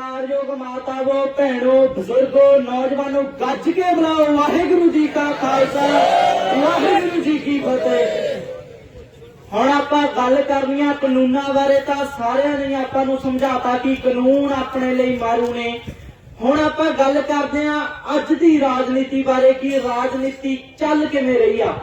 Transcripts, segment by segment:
ਸਤਿਕਾਰਯੋਗ ਮਾਤਾਵੋ, ਭੈਣੋ, ਬਜ਼ੁਰਗੋ, ਨੌਜਵਾਨੋ, ਗੱਜ ਕੇ ਬੁਲਾਓ। ਵਾਹਿਗੁਰੂ ਜੀ ਕਾ ਖਾਲਸਾ, ਵਾਹਿਗੁਰੂ ਜੀ ਕੀ ਫਤਿਹ। ਹੁਣ ਆਪਾਂ ਗੱਲ ਕਰਨੀ ਆ ਕਾਨੂੰਨਾਂ ਬਾਰੇ, ਤਾਂ ਸਾਰਿਆਂ ਨੇ ਆਪਾਂ ਨੂੰ ਸਮਝਾਤਾ ਕਿ ਕਾਨੂੰਨ ਆਪਣੇ ਲਈ ਮਾਰੂ ਨੇ। ਹੁਣ ਆਪਾਂ ਗੱਲ ਕਰਦੇ ਆ ਅੱਜ ਦੀ ਰਾਜਨੀਤੀ ਬਾਰੇ, ਕਿ ਰਾਜਨੀਤੀ ਚੱਲ ਕਿਵੇਂ ਰਹੀ ਆ।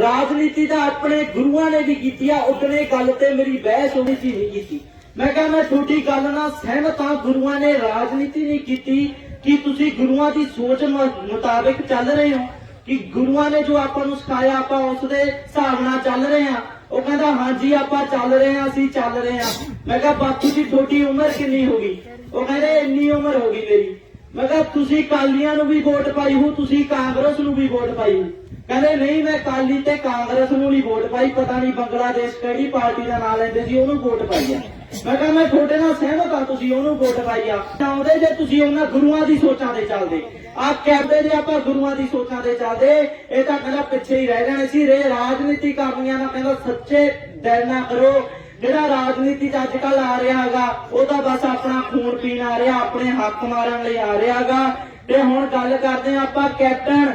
ਰਾਜਨੀਤੀ ਤਾਂ ਆਪਣੇ ਗੁਰੂਆਂ ਨੇ ਵੀ ਕੀਤੀ ਆ ਉਤਨੇ ਗੱਲ ਤੇ ਮੇਰੀ ਬਹਿਸ ਹੋਣੀ ਸੀ, ਨਹੀਂ ਕੀਤੀ। ਮੈਂ ਕਿਹਾ, ਮੈਂ ਤੁਹਾਡੀ ਗੱਲ ਨਾਲ ਸਹਿਮਤ ਹਾਂ, ਗੁਰੂਆਂ ਨੇ ਰਾਜਨੀਤੀ ਨਹੀਂ ਕੀਤੀ ਕਿ ਤੁਸੀਂ ਗੁਰੂਆਂ ਦੀ ਸੋਚ ਮ- ਮੁਤਾਬਿਕ ਚੱਲ ਰਹੇ ਹੋ, ਕਿ ਗੁਰੂਆਂ ਨੇ ਜੋ ਆਪਾਂ ਨੂੰ ਸਿਖਾਇਆ, ਆਪਾਂ ਉਸ ਦੇ ਹਿਸਾਬ ਨਾਲ ਚੱਲ ਰਹੇ ਹਾਂ। ਉਹ ਕਹਿੰਦਾ, ਹਾਂਜੀ, ਆਪਾਂ ਚੱਲ ਰਹੇ ਹਾਂ, ਅਸੀਂ ਚੱਲ ਰਹੇ ਹਾਂ। ਮੈਂ ਕਿਹਾ, ਬਾਪੂ ਦੀ ਤੁਹਾਡੀ ਉਮਰ ਕਿੰਨੀ ਹੋ ਗਈ? ਉਹ ਕਹਿੰਦੇ, ਇੰਨੀ ਉਮਰ ਹੋ ਗਈ ਮੇਰੀ। ਮੈਂ ਕਿਹਾ, ਤੁਸੀਂ ਕਾਲੀਆਂ ਨੂੰ ਵੀ ਵੋਟ ਪਾਈ ਹੋ, ਤੁਸੀਂ ਕਾਂਗਰਸ ਨੂੰ ਵੀ ਵੋਟ ਪਾਈ ਹੋ? ਕਹਿੰਦੇ, ਨਹੀਂ, ਮੈਂ ਕਾਲੀ ਤੇ ਕਾਂਗਰਸ ਨੂੰ ਨਹੀਂ ਵੋਟ ਪਾਈ, ਪਤਾ ਨਹੀਂ ਬੰਗਲਾਦੇਸ਼ ਕਿਹੜੀ ਪਾਰਟੀ ਦਾ ਨਾਂ ਲੈਂਦੇ ਸੀ, ਉਹਨੂੰ ਵੋਟ ਪਾਈ ਆ ਮੈਂ ਕਿਹਾ ਮੈਂ ਤੁਹਾਡੇ ਨਾਲ ਸਹਿਮਤ ਹਾਂ, ਤੁਸੀਂ ਉਹਨੂੰ ਵੋਟ ਪਾਈ ਆ ਚਾਹੁੰਦੇ ਜੇ ਤੁਸੀਂ ਉਹਨਾਂ ਗੁਰੂਆਂ ਦੀ ਸੋਚਾਂ ਤੇ ਚੱਲਦੇ। ਆ ਕਹਿੰਦੇ ਜੇ ਆਪਾਂ ਗੁਰੂਆਂ ਦੀ ਸੋਚਾਂ ਤੇ ਚੱਲਦੇ, ਇਹ ਤਾਂ ਕਹਿੰਦਾ ਪਿੱਛੇ ਹੀ ਰਹਿ ਜਾਣੇ ਸੀ। ਰੇ, ਰਾਜਨੀਤੀ ਕਰਨੀਆਂ ਨਾ ਕਹਿੰਦਾ ਸੱਚੇ ਦਿਲ ਨਾਲ ਕਰੋ। ਜਿਹੜਾ ਰਾਜਨੀਤੀ ਚ ਅੱਜ ਕੱਲ ਆ ਰਿਹਾ ਹੈਗਾ ਉਹ ਤਾਂ ਬਸ ਆਪਣਾ ਖੂਨ ਪੀਣ ਆ ਰਿਹਾ, ਆਪਣੇ ਹੱਕ ਮਾਰਨ ਲਈ ਆ ਰਿਹਾ ਹੈਗਾ। ਤੇ ਹੁਣ ਗੱਲ ਕਰਦੇ ਆ ਆਪਾਂ ਕੈਪਟਨ।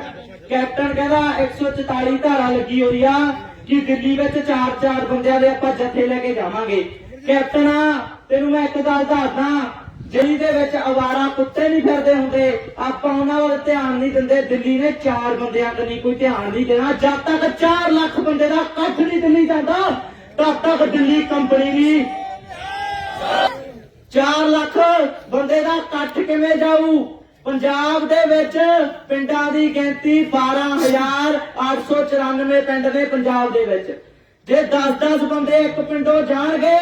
ਕੈਪਟਨ ਕਹਿੰਦਾ 144 ਧਾਰਾ ਲੱਗੀ ਹੋਈ ਆ, ਕਿ ਦਿੱਲੀ ਵਿੱਚ ਚਾਰ ਚਾਰ ਬੰਦਿਆਂ ਦੇ ਆਪਾਂ ਜੱਥੇ ਲੈ ਕੇ ਜਾਵਾਂਗੇ। ਕੈਪਟਨ ਤੈਨੂੰ ਮੈਂ ਇੱਕ ਗੱਲ ਦੱਸਦਾ ਜਿਹੜੀ ਦੇ ਵਿੱਚ ਅਵਾਰਾ ਕੁੱਤੇ ਨਹੀਂ ਫਿਰਦੇ ਹੁੰਦੇ। ਆਪਾਂ ਉਹਨਾਂ ਵੱਲ ਧਿਆਨ ਨਹੀਂ ਦਿੰਦੇ। ਦਿੱਲੀ ਨੇ ਚਾਰ ਬੰਦਿਆਂ ਤੇ ਨਹੀਂ, ਕੋਈ ਧਿਆਨ ਨਹੀਂ ਦੇਣਾ। ਜਦ ਤੱਕ 4 ਲੱਖ ਬੰਦੇ ਦਾ ਕੱਠ ਨਹੀਂ ਦਿੱਲੀ ਜਾਂਦਾ, ਤਦ ਤੱਕ ਦਿੱਲੀ ਕੰਪਨੀ ਨਹੀਂ। 4 ਲੱਖ ਬੰਦੇ ਦਾ ਕੱਠ ਕਿਵੇਂ ਜਾਊ? ਪੰਜਾਬ ਦੇ ਵਿੱਚ ਪਿੰਡਾਂ ਦੀ ਗਿਣਤੀ 12894 ਪਿੰਡ ਨੇ ਪੰਜਾਬ ਦੇ ਵਿੱਚ। ਜੇ 10-10 ਬੰਦੇ ਇੱਕ ਪਿੰਡੋਂ ਜਾਣਗੇ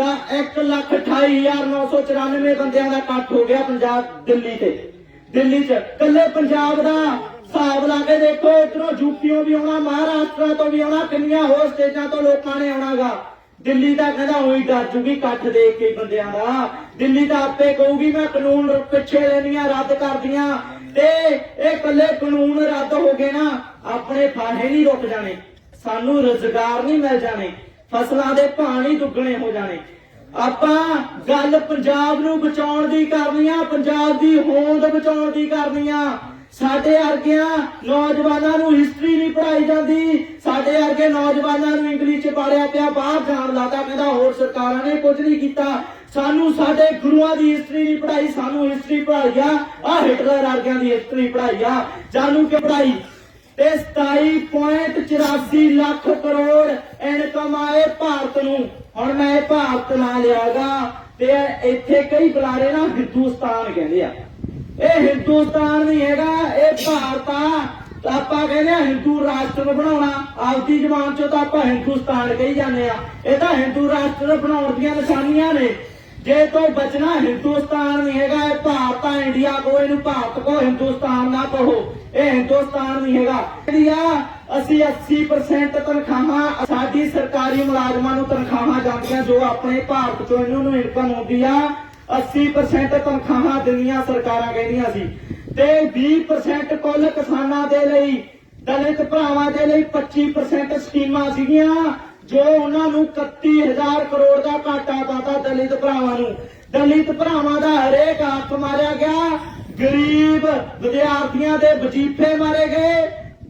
ਤਾਂ 128994 ਬੰਦਿਆਂ ਦਾ ਇਕੱਠ ਹੋ ਗਿਆ ਪੰਜਾਬ ਦਿੱਲੀ ਤੇ। ਦਿੱਲੀ 'ਚ ਕੱਲੇ ਪੰਜਾਬ ਦਾ ਹਿਸਾਬ ਲਾ ਕੇ ਦੇਖੋ, ਇਧਰੋਂ ਯੂਪੀਓਂ ਵੀ ਆਉਣਾ, ਮਹਾਰਾਸ਼ਟਰ ਤੋਂ ਵੀ ਆਉਣਾ, ਕਿੰਨੀਆਂ ਹੋਰ ਸਟੇਟਾਂ ਤੋਂ ਲੋਕਾਂ ਨੇ ਆਉਣਾਗਾ। ਦਿੱਲੀ ਦਾ ਕਹਿੰਦਾ ਉਹੀ ਡਰ ਜੂਗੀ ਇਕੱਠ ਦੇਖ ਕੇ ਬੰਦਿਆਂ ਦਾ। ਦਿੱਲੀ ਦਾ ਆਪੇ ਕਹੂਗੀ, ਮੈਂ ਕਾਨੂੰਨ ਪਿੱਛੇ ਲੈਣੀਆਂ, ਰੱਦ ਕਰਦੀਆਂ। ਤੇ ਇਹ ਕੱਲੇ ਕਾਨੂੰਨ ਰੱਦ ਹੋ ਗਏ ਨਾ, ਆਪਣੇ ਫਾਹੇ ਨਹੀਂ ਰੁਕ ਜਾਣੇ। ਸਾਨੂੰ ਰੁਜ਼ਗਾਰ ਨਹੀਂ ਮਿਲ ਜਾਣੇ। ਫਸਲਾਂ ਦੇ ਪਾਣੀ ਦੁੱਗਣੇ ਹੋ ਜਾਣੇ। ਆਪਾਂ ਗੱਲ ਪੰਜਾਬ ਨੂੰ ਬਚਾਉਣ ਦੀ ਕਰਨੀ ਆ, ਪੰਜਾਬ ਦੀ ਹੋਂਦ ਬਚਾਉਣ ਦੀ ਕਰਨੀ ਆ। ਸਾਡੇ ਵਰਗਿਆਂ ਨੌਜਵਾਨਾਂ ਨੂੰ ਹਿਸਟਰੀ ਨਹੀਂ ਪੜਾਈ ਜਾਂਦੀ। ਸਾਡੇ ਵਰਗੇ ਨੌਜਵਾਨਾਂ ਨੂੰ ਇੰਗਲਿਸ਼ ਚ ਪੜਿਆ ਪਿਆ, ਬਾਹਰ ਜਾਣ ਲਾਤਾ ਕਹਿੰਦਾ ਹੋਰ ਸਰਕਾਰਾਂ ਨੇ ਕੁਝ ਨਹੀਂ ਕੀਤਾ। ਸਾਨੂੰ ਸਾਡੇ ਗੁਰੂਆਂ ਦੀ ਹਿਸਟਰੀ ਨਹੀਂ ਪੜਾਈ ਸਾਨੂੰ ਹਿਸਟਰੀ ਪੜਾਈ ਆ। ਆ ਹਿਟਲਰ ਵਰਗਿਆਂ ਦੀ ਹਿਸਟਰੀ ਪੜਾਈ ਆ। ਜਾਨੂੰ ਕਿ ਪੜਾਈ ਤੇ 27.84 ਲੱਖ ਕਰੋੜ ਇਨਕਮ ਆਏ ਭਾਰਤ ਨੂੰ। ਹੁਣ ਮੈਂ ਇਹ ਭਾਰਤ ਨਾਂ ਲਿਆਗਾ ਤੇ ਇੱਥੇ ਕਈ ਬੁਲਾਰੇ ਨਾ ਹਿੰਦੁਸਤਾਨ ਕਹਿੰਦੇ ਆ। ਇਹ ਹਿੰਦੁਸਤਾਨ ਨਹੀਂ ਹੈਗਾ, ਇਹ ਭਾਰਤ ਆ। ਆਪਾਂ ਕਹਿੰਦੇ ਆ ਹਿੰਦੂ ਰਾਸ਼ਟਰ ਬਣਾਉਣਾ। ਆਪਦੀ ਜ਼ਬਾਨ ਚੋਂ ਤਾਂ ਆਪਾਂ ਹਿੰਦੁਸਤਾਨ ਕਹੀ ਜਾਂਦੇ ਆ। ਇਹ ਤਾਂ ਹਿੰਦੂ ਰਾਸ਼ਟਰ ਬਣਾਉਣ ਦੀਆਂ ਨਿਸ਼ਾਨੀਆਂ ਨੇ। ਜੇ ਤੋਂ ਬਚਣਾ ਹਿੰਦੁਸਤਾਨ ਨਹੀਂ ਹੈਗਾ, ਇਹ ਭਾਰਤ ਆ ਇੰਡੀਆ ਕੋ, ਇਹਨੂੰ ਭਾਰਤ ਕੋ ਹਿੰਦੁਸਤਾਨ ਨਾ ਕਹੋ। ਇਹ ਹਿੰਦੁਸਤਾਨ ਨਹੀਂ ਹੈਗਾ। ਇੰਡੀਆ, ਅਸੀਂ 80% ਤਨਖਾਹਾਂ, ਸਾਡੀ ਸਰਕਾਰੀ ਮੁਲਾਜ਼ਮਾਂ ਨੂੰ ਤਨਖਾਹਾਂ ਜਾਂਦੀਆਂ, ਜੋ ਆਪਣੇ ਭਾਰਤ ਚੋਂ ਇਹਨਾਂ ਨੂੰ ਇਨਕਮ ਆਉਂਦੀ ਆ 80% ਤਨਖਾਹਾਂ ਦਿੰਦੀਆਂ ਸਰਕਾਰਾਂ ਕਹਿੰਦੀਆਂ ਸੀ। ਤੇ 20% ਕੁੱਲ ਕਿਸਾਨਾਂ ਦੇ ਲਈ, ਦਲਿਤ ਭਰਾਵਾਂ ਦੇ ਲਈ 25% ਸਕੀਮਾਂ ਸੀਗੀਆਂ। ਜੋ ਉਹਨਾਂ ਨੂੰ 31000 ਕਰੋੜ ਦਾ ਘਾਟਾ ਪਾਤਾ ਦਲਿਤ ਭਰਾਵਾਂ ਨੂੰ, ਦਲਿਤ ਭਰਾਵਾਂ ਦਾ ਹਰੇਕ ਹੱਕ ਮਾਰਿਆ ਗਿਆ, ਗਰੀਬ ਵਿਦਿਆਰਥੀਆਂ ਦੇ ਵਜੀਫੇ ਮਾਰੇ ਗਏ,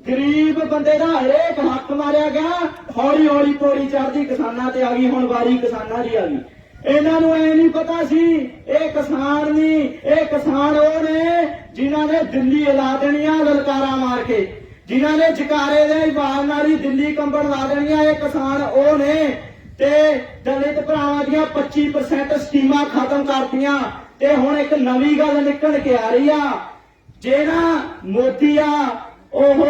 ਗਰੀਬ ਬੰਦੇ ਦਾ ਹਰੇਕ ਹੱਕ ਮਾਰਿਆ ਗਿਆ ਹੌਲੀ ਹੌਲੀ ਪੌੜੀ ਚੜਦੀ ਕਿਸਾਨਾਂ ਤੇ ਆ ਗਈ, ਹੁਣ ਵਾਰੀ ਕਿਸਾਨਾਂ ਦੀ ਆ ਗਈ। ਇਹਨਾਂ ਨੂੰ ਐ ਨਹੀਂ ਪਤਾ ਸੀ, ਇਹ ਕਿਸਾਨ ਨਹੀਂ, ਇਹ ਕਿਸਾਨ ਉਹ ਨੇ ਜਿਨ੍ਹਾਂ ਨੇ ਦਿੱਲੀ ਹਿਲਾ ਦੇਣੀਆਂ ਲਲਕਾਰਾ ਮਾਰ ਕੇ। ਜਿਨ੍ਹਾਂ ਨੇ ਜਕਾਰੇ ਦੇ ਇਬਾਲ ਨਾਲ ਹੀ ਦਿੱਲੀ ਕੰਬਣ ਲਾ ਦੇਣੀਆਂ ਇਹ ਕਿਸਾਨ ਉਹ ਨੇ ਤੇ ਦਲਿਤ ਭਰਾਵਾਂ ਦੀਆਂ 25% ਸਕੀਮਾਂ ਖਤਮ ਕਰਤੀਆਂ ਤੇ ਹੁਣ ਇੱਕ ਨਵੀਂ ਗੱਲ ਨਿਕਲ ਕੇ ਆ ਰਹੀ ਆ। ਜਿਹੜਾ ਮੋਦੀ ਆ, ਉਹ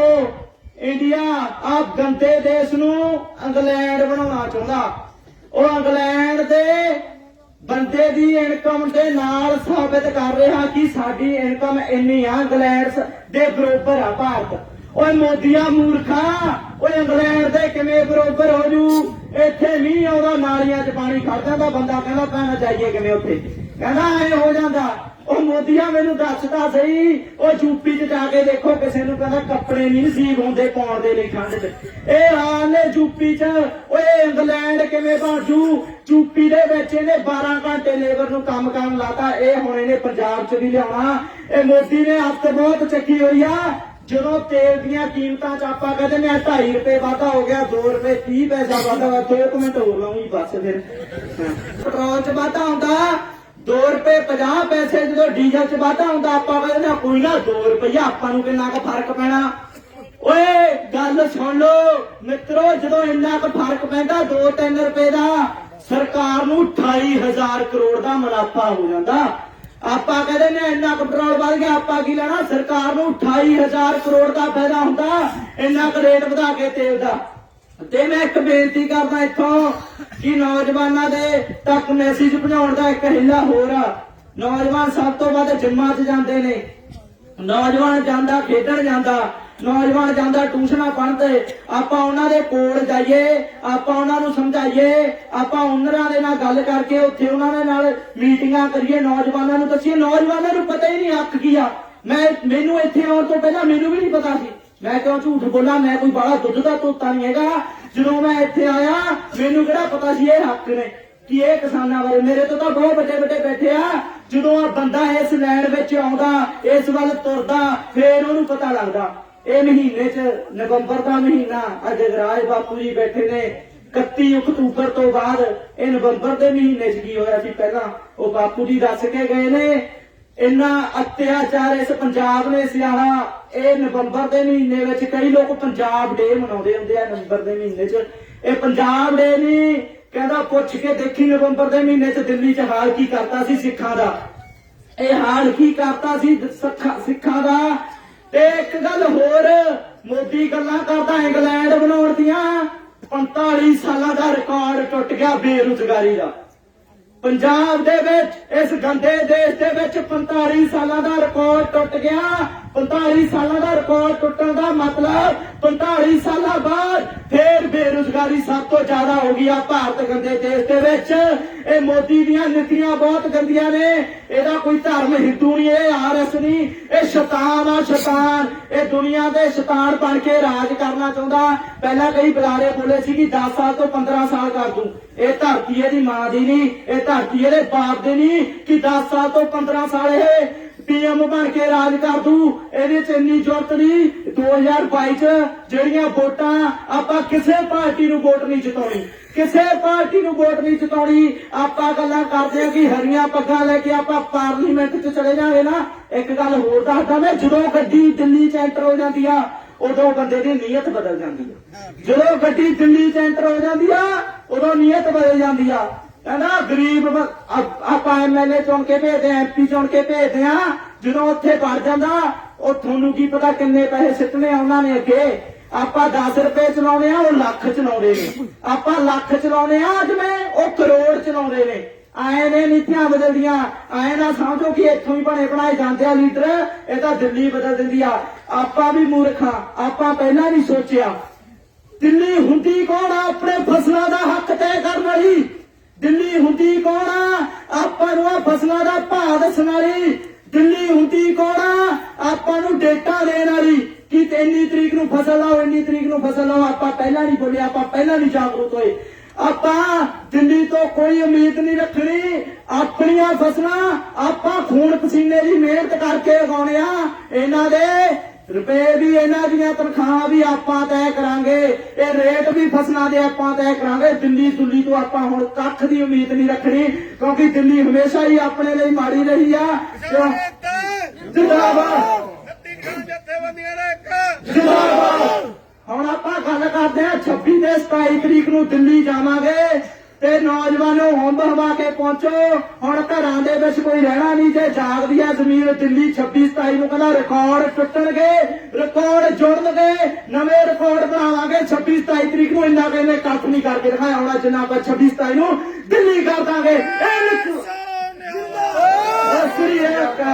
ਇੰਡੀਆ ਆ ਗੰਦੇ ਦੇਸ਼ ਨੂੰ ਇੰਗਲੈਂਡ ਬਣਾਉਣਾ ਚਾਹੁੰਦਾ। ਉਹ ਇੰਗਲੈਂਡ ਦੇ ਬੰਦੇ ਦੀ ਇਨਕਮ ਦੇ ਨਾਲ ਸਾਬਿਤ ਕਰ ਰਿਹਾ ਕਿ ਸਾਡੀ ਇਨਕਮ ਇੰਨੀ ਆ, ਇੰਗਲੈਂਡ ਦੇ ਬਰੋਬਰ ਆ ਭਾਰਤ। ਓਏ ਮੋਦੀਆ ਮੂਰਖਾ, ਓਏ ਇੰਗਲੈਂਡ ਦੇ ਕਿਵੇਂ ਬਰੋਬਰ ਹੋ ਜੂ? ਇੱਥੇ ਨਹੀਂ ਆਉਂਦਾ, ਨਾਲੀਆਂ 'ਚ ਪਾਣੀ ਖੜ ਜਾਂਦਾ, ਬੰਦਾ ਕਹਿੰਦਾ ਪੈਣਾ ਚਾਹੀਏ ਕਿਵੇਂ ਉੱਥੇ? ਕਹਿੰਦਾ, ਐ ਹੋ ਜਾਂਦਾ। ਉਹ ਮੋਦੀਆ ਮੈਨੂੰ ਦੱਸਦਾ ਸਹੀ, ਉਹ ਯੂਪੀ 'ਚ ਜਾ ਕੇ ਦੇਖੋ, ਕਿਸੇ ਨੂੰ ਕਹਿੰਦਾ ਕੱਪੜੇ ਨਹੀਂ ਨਸੀਬ ਹੁੰਦੇ ਪਾਉਣ ਦੇ ਲਈ ਠੰਡ 'ਚ। ਇਹ ਹਾਲ ਨੇ ਯੂਪੀ 'ਚ। ਓਏ ਇੰਗਲੈਂਡ ਕਿਵੇਂ ਬਾਜੂ ਯੂਪੀ ਦੇ ਵਿੱਚ ਇਹਨੇ 12 ਘੰਟੇ ਲੇਬਰ ਨੂੰ ਕੰਮ ਕਰਨ ਲਾਤਾ। ਇਹ ਹੁਣ ਇਹਨੇ ਪੰਜਾਬ 'ਚ ਵੀ ਲਿਆਉਣਾ। ਇਹ ਮੋਦੀ ਨੇ ਹੱਥ ਬਹੁਤ ਚੱਕੀ ਹੋਈ ਆ। ਜਦੋਂ ਤੇਲ ਦੀਆਂ ਕੀਮਤਾਂ 'ਚ ਆਪਾਂ ਕਹਿੰਦੇ ਨੇ 2.5 ਰੁਪਏ ਵਾਧਾ ਹੋ ਗਿਆ 2 ਰੁਪਏ 30 ਪੈਸਾ ਵਾਧਾ ਹੋਇਆ 2 ਮਿੰਟ ਹੋਰ ਲਾਉਂਗੀ ਬਸ ਫਿਰ। ਪੈਟਰੋਲ 'ਚ ਵਾਧਾ ਹੁੰਦਾ 2 ਰੁਪਏ 50 ਪੈਸੇ ਜਦੋਂ ਡੀਜ਼ਲ 'ਚ ਵਾਧਾ ਹੁੰਦਾ, ਆਪਾਂ ਕਹਿੰਦੇ ਨਾ ਕੋਈ ਨਾ 2 ਰੁਪਈਆ, ਆਪਾਂ ਨੂੰ ਕਿੰਨਾ ਕੁ ਫ਼ਰਕ ਪੈਣਾ। ਓਏ, ਗੱਲ ਸੁਣ ਲੋ ਮਿੱਤਰੋ, ਜਦੋਂ ਇੰਨਾ ਕੁ ਫ਼ਰਕ ਪੈਂਦਾ 2-3 ਰੁਪਏ ਦਾ, ਸਰਕਾਰ ਨੂੰ 28000 ਕਰੋੜ ਦਾ ਮੁਨਾਫਾ ਹੋ ਜਾਂਦਾ। ਆਪਾਂ ਕਹਿੰਦੇ ਨੇ ਇੰਨਾ ਕੁ ਵੱਧ ਗਿਆ, ਆਪਾਂ ਕੀ ਲੈਣਾ? ਸਰਕਾਰ ਨੂੰ 28000 ਕਰੋੜ ਦਾ ਫਾਇਦਾ ਹੁੰਦਾ, ਇੰਨਾ ਕੁ ਰੇਟ ਵਧਾ ਕੇ ਤੇਲ ਦਾ। ਤੇ ਮੈਂ ਇੱਕ ਬੇਨਤੀ ਕਰਦਾ ਇੱਥੋਂ ਕਿ ਨੌਜਵਾਨਾਂ ਦੇ ਤੱਕ ਮੈਸੇਜ ਪਹੁੰਚਾਉਣ ਦਾ ਇੱਕ ਹਿੱਲਾ ਹੋਰ ਆ। ਨੌਜਵਾਨ ਸਭ ਤੋਂ ਵੱਧ ਜਿੰਮਾਂ 'ਚ ਜਾਂਦੇ ਨੇ। ਨੌਜਵਾਨ ਜਾਂਦਾ, ਖੇਡਣ ਜਾਂਦਾ। ਨੌਜਵਾਨ ਜਾਂਦਾ ਟਿਊਸ਼ਨਾਂ ਪੜ੍ਹਦੇ ਆਪਾਂ ਉਹਨਾਂ ਦੇ ਕੋਲ ਜਾਈਏ, ਆਪਾਂ ਉਹਨਾਂ ਨੂੰ ਸਮਝਾਈਏ, ਆਪਾਂ ਉਹਨਾਂ ਦੇ ਨਾਲ ਗੱਲ ਕਰਕੇ ਉੱਥੇ ਉਹਨਾਂ ਦੇ ਨਾਲ ਮੀਟਿੰਗਾਂ ਕਰੀਏ, ਨੌਜਵਾਨਾਂ ਨੂੰ ਦੱਸੀਏ, ਨੌਜਵਾਨਾਂ ਨੂੰ ਪਤਾ ਹੀ ਨਹੀਂ ਹੱਕ ਕੀ ਆ। ਮੈਂ, ਮੈਨੂੰ ਇੱਥੇ ਆਉਣ ਤੋਂ ਪਹਿਲਾਂ ਮੈਨੂੰ ਵੀ ਨਹੀਂ ਪਤਾ ਸੀ। ਮੈਂ ਕਿਉਂ ਝੂਠ ਬੋਲਾਂ? ਮੈਂ ਕੋਈ ਬਾਹਲਾ ਦੁੱਧ ਦਾ ਤੋਤਾ ਨਹੀਂ ਹੈਗਾ। ਜਦੋਂ ਮੈਂ ਇੱਥੇ ਆਇਆ, ਮੈਨੂੰ ਕਿਹੜਾ ਪਤਾ ਸੀ ਇਹ ਹੱਕ ਨੇ ਕਿ ਇਹ ਕਿਸਾਨਾਂ ਬਾਰੇ? ਮੇਰੇ ਤੋਂ ਤਾਂ ਬਹੁਤ ਵੱਡੇ ਵੱਡੇ ਬੈਠੇ ਆ। ਜਦੋਂ ਆ ਬੰਦਾ ਇਸ ਲੈਣ ਵਿੱਚ ਆਉਂਦਾ, ਇਸ ਵੱਲ ਤੁਰਦਾ, ਫੇਰ ਉਹਨੂੰ ਪਤਾ ਲੱਗਦਾ। ਇਹ ਮਹੀਨੇ 'ਚ ਨਵੰਬਰ ਦਾ ਮਹੀਨਾ ਅੱਜ ਰਾਜ ਬਾਪੂ ਜੀ ਬੈਠੇ ਨੇ 31 ਅਕਤੂਬਰ ਤੋਂ ਬਾਅਦ, ਇਹ ਨਵੰਬਰ ਦੇ ਮਹੀਨੇ 'ਚ ਕੀ ਹੋਇਆ ਸੀ ਪਹਿਲਾਂ? ਉਹ ਬਾਪੂ ਜੀ ਦੱਸ ਕੇ ਗਏ ਨੇ, ਇੰਨਾ ਅਤਿਆਚਾਰ ਇਸ ਪੰਜਾਬ ਨੇ ਸਿਆਣਾ, ਇਹ ਨਵੰਬਰ ਦੇ ਮਹੀਨੇ ਵਿੱਚ ਕਈ ਲੋਕ ਪੰਜਾਬ ਡੇ ਮਨਾਉਂਦੇ ਹੁੰਦੇ ਆ ਨਵੰਬਰ ਦੇ ਮਹੀਨੇ 'ਚ। ਇਹ ਪੰਜਾਬ ਡੇ ਨਹੀਂ ਕਹਿੰਦਾ ਪੁੱਛ ਕੇ ਦੇਖੀ ਨਵੰਬਰ ਦੇ ਮਹੀਨੇ 'ਚ ਦਿੱਲੀ 'ਚ ਹਾਲ ਕੀ ਕਰਤਾ ਸੀ ਸਿੱਖਾਂ ਦਾ? ਇਹ ਹਾਲ ਕੀ ਕਰਤਾ ਸੀ ਸਿੱਖਾਂ ਸਿੱਖਾਂ ਦਾ? ਤੇ ਇੱਕ ਗੱਲ ਹੋਰ, ਮੋਦੀ ਗੱਲਾਂ ਕਰਦਾ ਇੰਗਲੈਂਡ ਬਣਾਉਣ ਦੀਆਂ। 45 ਸਾਲਾਂ ਦਾ ਰਿਕਾਰਡ ਟੁੱਟ ਗਿਆ ਬੇਰੁਜ਼ਗਾਰੀ ਦਾ। ਪੰਜਾਬ ਦੇ ਵਿੱਚ, ਇਸ ਗੰਦੇ ਦੇਸ਼ ਦੇ ਵਿੱਚ 45 ਸਾਲਾਂ ਦਾ ਰਿਕਾਰਡ ਟੁੱਟ ਗਿਆ। 45 ਸਾਲਾਂ ਦਾ ਰਿਕਾਰਡ ਟੁੱਟਣ ਦਾ ਮਤਲਬ 45 ਸਾਲਾਂ ਬਾਅਦ ਫੇਰ ਬੇਰੁਜ਼ਗਾਰੀ ਸਭ ਤੋਂ ਜ਼ਿਆਦਾ ਹੋ ਗਈ ਆ ਭਾਰਤ ਗੰਦੇ ਦੇਸ਼ ਦੇ ਵਿੱਚ। ਇਹ ਮੋਦੀ ਦੀਆਂ ਨੀਤੀਆਂ ਬਹੁਤ ਗੰਦੀਆਂ ਨੇ। ਇਹਦਾ ਕੋਈ ਧਰਮ ਹਿੰਦੂ ਨਹੀਂ, ਇਹ ਆਰਐਸ ਨਹੀਂ, ਇਹ ਸ਼ੈਤਾਨ ਆ ਸ਼ੈਤਾਨ। ਇਹ ਦੁਨੀਆ ਦੇ ਸ਼ੈਤਾਨ ਬਣ ਕੇ ਰਾਜ ਕਰਨਾ ਚਾਹੁੰਦਾ। ਪਹਿਲਾਂ ਕਈ ਬੁਲਾਰੇ ਬੋਲੇ ਸੀ ਕਿ 10 ਸਾਲ ਤੋਂ 15 ਸਾਲ ਕਰ ਦੂੰ। ਇਹ ਧਰਤੀ ਇਹਦੀ ਮਾਂ ਦੀ ਨਹੀਂ, ਇਹ ਧਰਤੀ ਇਹਦੇ ਬਾਪ ਦੀ ਨਹੀਂ ਕਿ 10 ਸਾਲ ਤੋਂ 15 ਸਾਲ ਇਹ ਪੀਐਮ ਬਣ ਕੇ ਰਾਜ ਕਰ ਦੂ, ਇਹਦੇ ਚ ਇੰਨੀ ਜ਼ਰੂਰਤ ਨਹੀਂ। 2022 ਚ ਜਿਹੜੀਆਂ ਵੋਟਾਂ, ਆਪਾਂ ਕਿਸੇ ਪਾਰਟੀ ਨੂੰ ਵੋਟ ਨਹੀਂ ਜਿਤਾਉਣੀ। ਕਿਸੇ ਪਾਰਟੀ ਨੂੰ ਵੋਟ ਨਹੀਂ ਜਿਤਾਉਣੀ। ਆਪਾਂ ਗੱਲਾਂ ਕਰਦੇ ਆ ਕਿ ਹਰੀਆਂ ਪੱਗਾਂ ਲੈ ਕੇ ਆਪਾਂ ਪਾਰਲੀਮੈਂਟ 'ਚ ਚਲੇ ਜਾਵਾਂਗੇ ਨਾ। ਇੱਕ ਗੱਲ ਹੋਰ ਦੱਸਦਾ ਮੈਂ, ਜਦੋਂ ਗੱਡੀ ਦਿੱਲੀ 'ਚ ਐਂਟਰ ਹੋ ਜਾਂਦੀ ਆ, ਉਦੋਂ ਬੰਦੇ ਦੀ ਨੀਅਤ ਬਦਲ ਜਾਂਦੀ ਆ। ਜਦੋਂ ਗੱਡੀ ਦਿੱਲੀ 'ਚ ਐਂਟਰ ਹੋ ਜਾਂਦੀ ਆ, ਉਦੋਂ ਨੀਅਤ ਬਦਲ ਜਾਂਦੀ ਆ। ਕਹਿੰਦਾ ਗਰੀਬ ਬ- ਆ- ਆਪਾਂ ਐਮਐਲਏ ਚੁਣ ਕੇ ਭੇਜਦੇ ਆ ਐਮਪੀ ਚੁਣ ਕੇ ਭੇਜਦੇ ਆ ਜਦੋਂ ਉੱਥੇ ਵੜ ਜਾਂਦਾ, ਉਹ ਤੁਹਾਨੂੰ ਕੀ ਪਤਾ ਕਿੰਨੇ ਪੈਸੇ ਸਿੱਟਣੇ ਉਹਨਾਂ ਨੇ ਅੱਗੇ। ਆਪਾਂ 10 ਰੁਪਏ ਚਲਾਉਣੇ ਆ ਉਹ ਲੱਖ ਚਲਾਉਂਦੇ ਨੇ। ਆਪਾਂ ਲੱਖ ਚਲਾਉਣੇ ਆ ਅੱਜ ਉਹ ਕਰੋੜ ਚਲਾਉਂਦੇ ਨੇ। ਆਏ ਨੇ ਨੀਤੀਆਂ ਬਦਲਦੀਆਂ। ਆਏ ਨਾ ਸਮਝੋ ਕਿ ਇੱਥੋਂ ਹੀ ਬਣੇ ਬਣਾਏ ਜਾਂਦੇ ਆ ਲੀਡਰ, ਇਹ ਤਾਂ ਦਿੱਲੀ ਬਦਲ ਦਿੰਦੀ ਆ। ਆਪਾਂ ਵੀ ਮੂਰਖਾਂ ਆਪਾਂ ਪਹਿਲਾਂ ਨਹੀਂ ਸੋਚਿਆ। ਦਿੱਲੀ ਹੁੰਦੀ ਕੌਣ ਆ ਆਪਣੇ ਫਸਲਾਂ ਦਾ ਹੱਕ ਤੈਅ ਕਰਨ ਵਾਲੀ? ਦਿੱਲੀ ਹੁੰਦੀ ਕੌਣ ਆ? ਆਪਾਂ ਨੂੰ ਆ ਫਸਲਾਂ ਦਾ ਭਾਅ ਦੱਸਣ ਵਾਲੀ। ਦਿੱਲੀ ਹੁੰਦੀ ਕੌਣ ਆ? ਆਪਾਂ ਨੂੰ ਡੇਟਾ ਦੇਣ ਵਾਲੀ। ਕਿ ਇੰਨੀ ਤਰੀਕ ਨੂੰ ਫਸਲ ਲਾਓ ਇੰਨੀ ਤਰੀਕ ਨੂੰ ਫਸਲ ਲਾਓ ਆਪਾਂ ਪਹਿਲਾਂ ਨਹੀਂ ਬੋਲੇ ਆਪਾਂ ਪਹਿਲਾਂ ਨਹੀਂ ਜਾਗਰੂਕ ਹੋਏ। ਆਪਾਂ ਦਿੱਲੀ ਤੋਂ ਕੋਈ ਉਮੀਦ ਨਹੀਂ ਰੱਖਣੀ। ਆਪਣੀਆਂ ਫਸਲਾਂ ਆਪਾਂ ਖੂਨ ਪਸੀਨੇ ਦੀ ਮਿਹਨਤ ਕਰਕੇ ਉਗਾਉਣੇ ਆ। ਇਹਨਾਂ ਦੇ ਰੁਪਏ ਵੀ ਇਹਨਾਂ ਦੀਆਂ ਤਨਖਾਹਾਂ ਵੀ ਆਪਾਂ ਤੈਅ ਕਰਾਂਗੇ, ਇਹ ਰੇਟ ਵੀ ਫਸਲਾਂ ਦੇ ਆਪਾਂ ਤੈਅ ਕਰਾਂਗੇ, ਦਿੱਲੀ ਦੁੱਲੀ ਤੋਂ ਆਪਾਂ ਹੁਣ ਕੱਖ ਦੀ ਉਮੀਦ ਨਹੀਂ ਰੱਖਣੀ, ਕਿਉਂਕਿ ਦਿੱਲੀ ਹਮੇਸ਼ਾ ਹੀ ਆਪਣੇ ਲਈ ਮਾੜੀ ਰਹੀ ਆ। ਜ਼ਿੰਦਾਬਾਦ। ਹੁਣ ਆਪਾਂ ਗੱਲ ਕਰਦੇ ਆ 26 ਤੇ 27 ਤਰੀਕ ਨੂੰ ਦਿੱਲੀ ਜਾਵਾਂਗੇ, ਤੇ ਨੌਜਵਾਨੋ ਹੁੰਬ ਹਵਾ ਕੇ ਪਹੁੰਚੋ, ਹੁਣ ਘਰਾਂ ਵਿੱਚ ਕੋਈ ਰਹਿਣਾ ਨਹੀਂ ਜੇ ਜਾਗਦੀ ਆ ਜ਼ਮੀਨ ਦਿੱਲੀ 26 27 ਨੂੰ ਕਹਿੰਦਾ ਰਿਕਾਰਡ ਟੁੱਟਣਗੇ ਰਿਕਾਰਡ ਜੁੜਨਗੇ ਨਵੇਂ ਰਿਕਾਰਡ ਬਣਾਵਾਂਗੇ 26 27 ਤਰੀਕ ਨੂੰ ਇੰਨਾ ਕਹਿੰਦੇ ਕੱਖ ਨਹੀਂ ਕਰਕੇ ਦਿਖਾਇਆ ਹੋਣਾ ਜਿੰਨਾ ਆਪਾਂ 26 27 ਨੂੰ ਦਿੱਲੀ ਕਰ ਦਾਂਗੇ। ਇਹ ਸ੍ਰੀ ਅਕਾਲ।